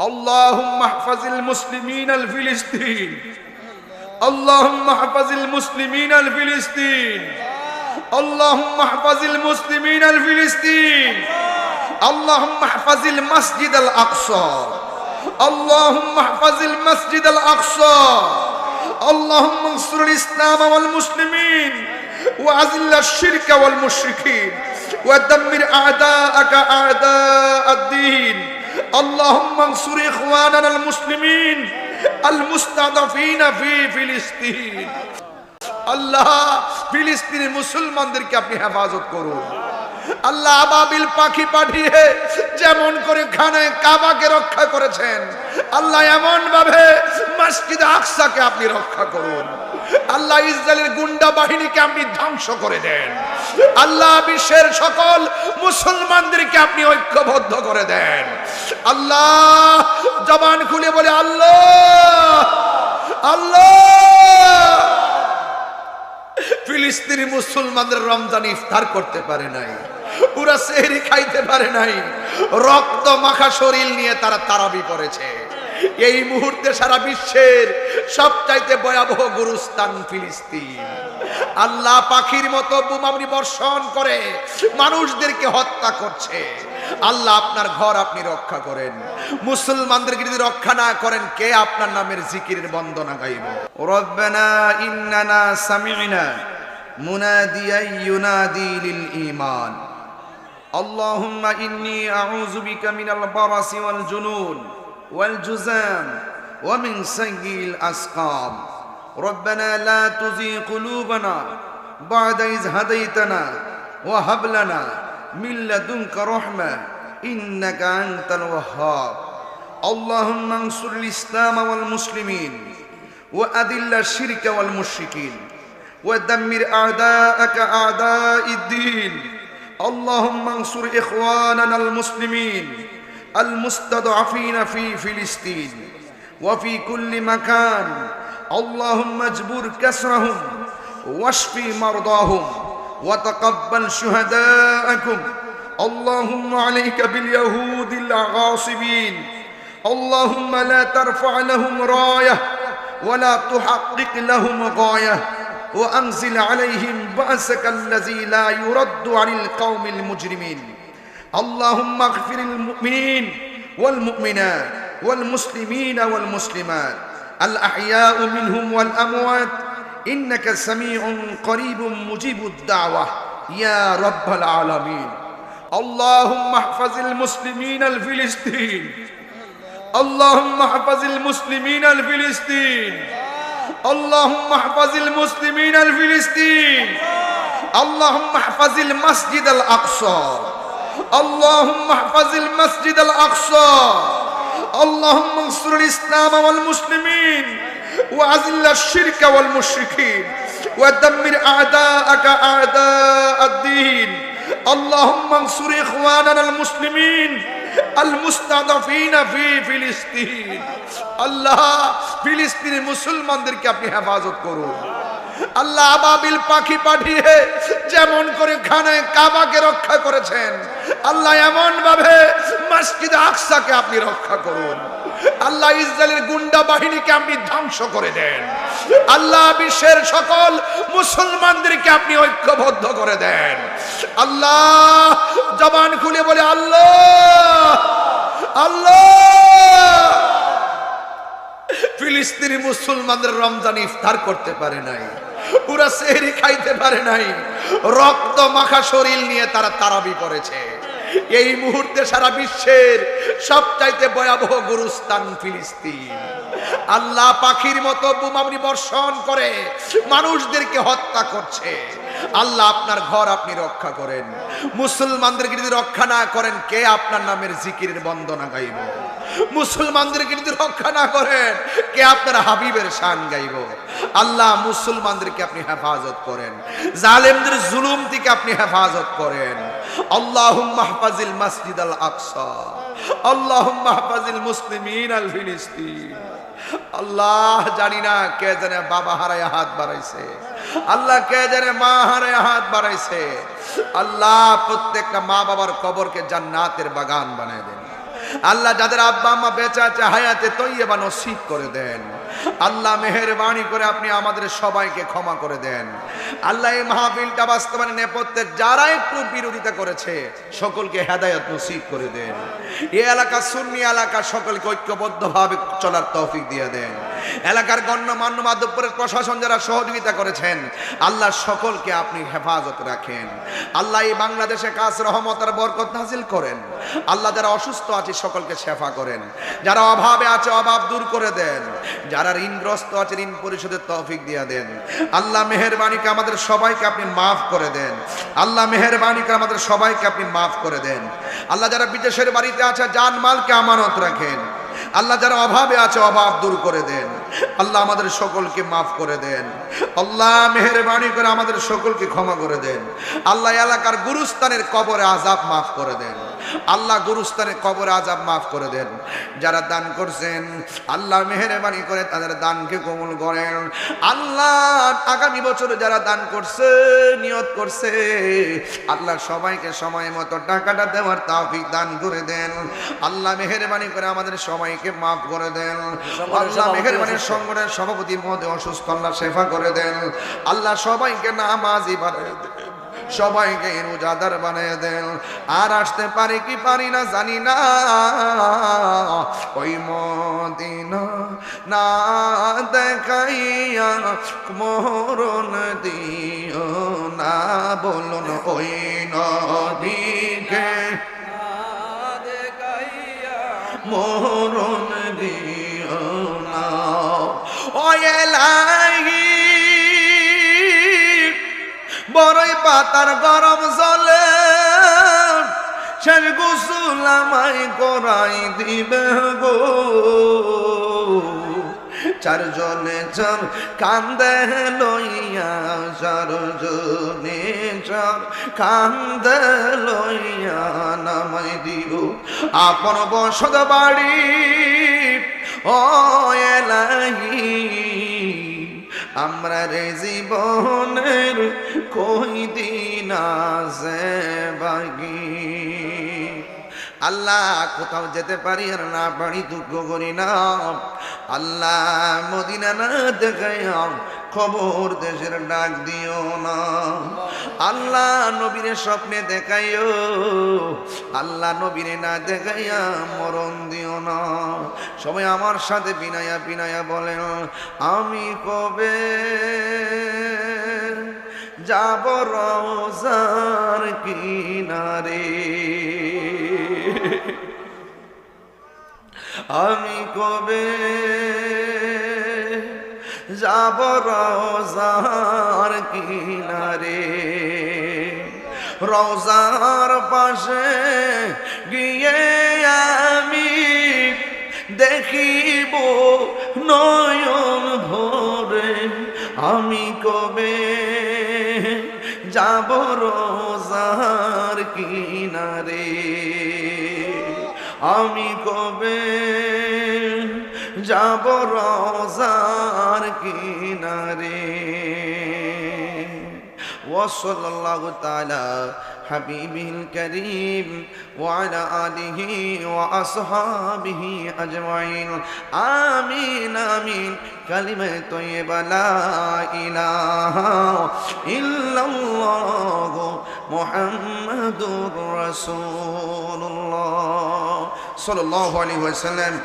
اللهم احفظ المسلمين الفلسطين اللهم احفظ المسلمين الفلسطين اللهم احفظ المسلمين الفلسطين اللهم احفظ المسجد الاقصى اللهم احفظ المسجد الاقصى اللهم انصر الاسلام والمسلمين واذل الشرك والمشركين ودمر اعداءك اعداء الدين اللهم انصر اخواننا المسلمين المستضعفين في فلسطين আল্লাহ ফিলিস্তিনের মুসলমানদেরকে আপনি হেফাজত করুন আল্লাহ আবাবিল পাখি পাঠিয়ে যেমন করে খানায় কাবাকে রক্ষা করেছেন আল্লাহ এমন ভাবে মসজিদ আকসাকে আপনি রক্ষা করুন আল্লাহ ইসরায়েলের গুন্ডা বাহিনীকে আপনি ধ্বংস করে দেন। আল্লাহ বিশ্বের সকল মুসলমানদেরকে আপনি ঐক্যবদ্ধ করে দেন। আল্লাহ জবান খুলে বলে, আল্লাহ আল্লাহ। ফিলিস্তিনি মুসলমানদের রমজান ইফতার করতে পারে নাই, পুরা সেহরি খাইতে পারে নাই। রক্ত মাখা শরীর নিয়ে তারা তারাবি করেছে। এই মুহূর্তে সারা বিশ্বের সবচাইতে ভয়াবহ গুরুস্থান ফিলিস্তিন আল্লাহ পাখির মতো বোমাবনি বর্ষণ করে মানুষদেরকে হত্যা করছে আল্লাহ আপনার ঘর আপনি রক্ষা করেন মুসলমানদেরকে যদি রক্ষা না করেন কে আপনার নামের জিকিরের বন্দনা গাইব রব্বানা ইন্নানা সামি'না মুনাদিয়া ইউনাদি লিল ঈমান اللهم إني أعوذ بك من البرص والجنون والجزام ومن سيء الأسقام. ربنا لا تزغ قلوبنا بعد إذ هديتنا وهب لنا من لدنك رحمة إنك أنت الوهاب. اللهم انصر الإسلام والمسلمين وأذل الشرك والمشركين ودمر أعداءك أعداء الدين. اللهم انصر إخواننا المسلمين المستضعفين في فلسطين وفي كل مكان. اللهم اجبر كسرهم واشف مرضاهم وتقبل شهداءكم. اللهم عليك باليهود الغاصبين اللهم لا ترفع لهم راية ولا تحقق لهم غاية. وأنزل عليهم بأسك الذي لا يرد عن القوم المجرمين. اللهم اغفر المؤمنين والمؤمنات والمسلمين والمسلمات. الأحياء منهم والأموات. إنك سميع قريب مجيب الدعوة. يا رب العالمين. اللهم احفظ المسلمين الفلسطين. اللهم احفظ المسلمين الفلسطين. اللهم احفظ المسلمين الفلسطين. اللهم احفظ المسجد الأقصى. اللهم احفظ المسجد الاقصى اللهم انصر الاسلام والمسلمين واذل الشرك والمشركين ودمر اعداءك اعداء الدين اللهم انصر اخواننا المسلمين المستضعفين في ফিলিস্তিন আল্লাহ ফিলিস্তিনের মুসলমানদেরকে আপনি হেফাজত করুন আল্লাহ আবাবিল পাখি পাঠিয়ে যেমন করে খানায় কাবাকে রক্ষা করেছেন, আল্লাহ এমন ভাবে মসজিদ আকসাকে আপনি রক্ষা করুন। আল্লাহ ইসরায়েলের গুন্ডা বাহিনীকে আপনি ধ্বংস করে দেন। আল্লাহ বিশ্বের সকল মুসলমানদেরকে আপনি ঐক্যবদ্ধ করে দেন। আল্লাহ জবান খুলে বলে, আল্লাহ আল্লাহ! ফিলিস্তিনি মুসলমানদের রমজান ইফতার করতে পারে নাই। পুরা সেহরি খাইতে পারে নাই। রক্ত মাখা শরীর নিয়ে তারা তারাবি করেছে। এই মুহূর্তে সারা বিশ্বের সবচাইতে ভয়াবহ গুরুস্তান ফিলিস্তিন। আল্লাহ পাখির মতো বোমাবনি বর্ষণ করে মানুষদেরকে হত্যা করছে। আল্লাহ আপনার ঘর আপনি রক্ষা করেন। মুসলমানদেরকে যদি রক্ষা না করেন, কে আপনার নামের জিকিরের বন্দনা গাইব? মুসলমানদেরকে যদি রক্ষা না করেন, কে আপনার হাবিবের শান গাইব? আল্লাহ মুসলমানদেরকে আপনি হেফাজত করেন। জালেমদের জুলুম থেকে আপনি হেফাজত করেন। আল্লাহ মাহফাজিল মসজিদ আল আকসা। আল্লাহ মাহফাজিল মুসলিমিন আল ফিলিস্তিন। আল্লাহ জানি না কে জানে বাবা হারায় হাত বাড়াইছে। আল্লাহ কে জানে মা হারে হাত বাড়াইছে? আল্লাহ প্রত্যেকটা মা বাবার কবরকে জান্নাতের বাগান বানায় দেন। আল্লাহ যাদের আব্বা আম্মা বেঁচে আছে, হায়াতে তৈবা নসিব করে দেন। আল্লাহ মেহেরবানি করে আপনি আমাদের সবাইকে ক্ষমা করে দেন। আল্লাহ এই মাহফিলটা বাস্তবায়নের নেপথ্যে যারা একটু বিরোধিতা করেছে, সকলকে হেদায়ত নসিব করে দেন। এই এলাকা সুন্নি এলাকা, সকলকে ঐক্যবদ্ধভাবে চলার তৌফিক দিয়ে দেন। এলাকার গণ্যমান্য মাধবপুরের প্রশাসন যারা সহযোগিতা করেছেন, আল্লাহ সকলকে আপনি হেফাজত রাখেন। আল্লাহ এই বাংলাদেশে কাজ রহমতার বরকত নাজিল করেন। আল্লাহ যারা অসুস্থ আছে, সকলকে শেফা করেন। যারা অভাবে আছে, অভাব দূর করে দেন। যারা ঋণগ্রস্ত আছে, ঋণ পরিশোধের তৌফিক দিয়ে দেন। আল্লাহ মেহরবানিকে আমাদের সবাইকে আপনি মাফ করে দেন। আল্লাহ মেহরবানিকে আমাদের সবাইকে আপনি মাফ করে দেন। আল্লাহ যারা বিদেশের বাড়িতে আছে জান মালকে আমানত রাখেন। আল্লাহ যারা অভাবে আছে, অভাব দূর করে দেন। আল্লাহ আমাদের সকলকে মাফ করে দেন। আল্লাহ মেহরবানি করে আমাদের সকলকে ক্ষমা করে দেন। আল্লাহ এলাকার গুরুস্থানের কবরে আজাব মাফ করে দেন। আল্লাহ গুরুস্থানের কবর আজাব মাফ করে দেন। যারা দান করছেন আল্লাহ মেহরবানি করে তাদের দানকে কবুল করেন। আল্লাহ আগামী বছরে যারা দান করছে নিয়ত করছে আল্লাহ সবাইকে সময় মতো টাকাটা দেওয়ার তাফিক দান করে দেন। আল্লাহ মেহরবানি করে আমাদের সবাইকে মাফ করে দেন। আল্লাহ মেহরবানির সংগঠনের সভাপতি মধ্যে অসুস্থ আল্লাহ শেফা করে দেন। আল্লাহ সবাইকে নামাজি বানিয়ে দেন সবাইকে রোজাদার বানিয়ে দেন। আর আসতে পারি কি পারি না জানি না। ওই মদিনা না দেখাইয়া মরণ দিও না বলুন ওই নদীকে মরণ দিও পাতার গরম জলে শেষ গোসুল আমায় করাই দিবে গো। চারজনে চার কান্দে লইয়া, চারজনে চার কান্দে লইয়া নামাই দিও। আপন বসত বাড়ি, ও এলাহি। আমরা রে জীবনের কই দিন আছে বাগি। আল্লাহ কোথাও যেতে পারি আর না পারি দুঃখ করি না। আল্লাহ মদিনা না দেখাই খবর দেশের ডাক দিও না। আল্লাহ নবীরে স্বপ্নে দেখাইও। আল্লাহ নবীরে না দেখাইয়া মরণ দিও না। সবাই আমার সাথে বিনায়া বিনায়া বলেন, আমি কবে যাব রোজার কিনারে? আমি কবে যাব রোজার কিনারে। রোজার পাশে গিয়ে আমি দেখিব নয়ন ভরে। আমি কবে যাব রোজার কিনারে? আমি কবে যাব রোজার কিনারে وصلى الله تعالى حبيبه الكريم وعلى آله وأصحابه أجمعين آمين آمين كلمة طيبة لا إله إلا الله محمد رسول الله صلى الله عليه وسلم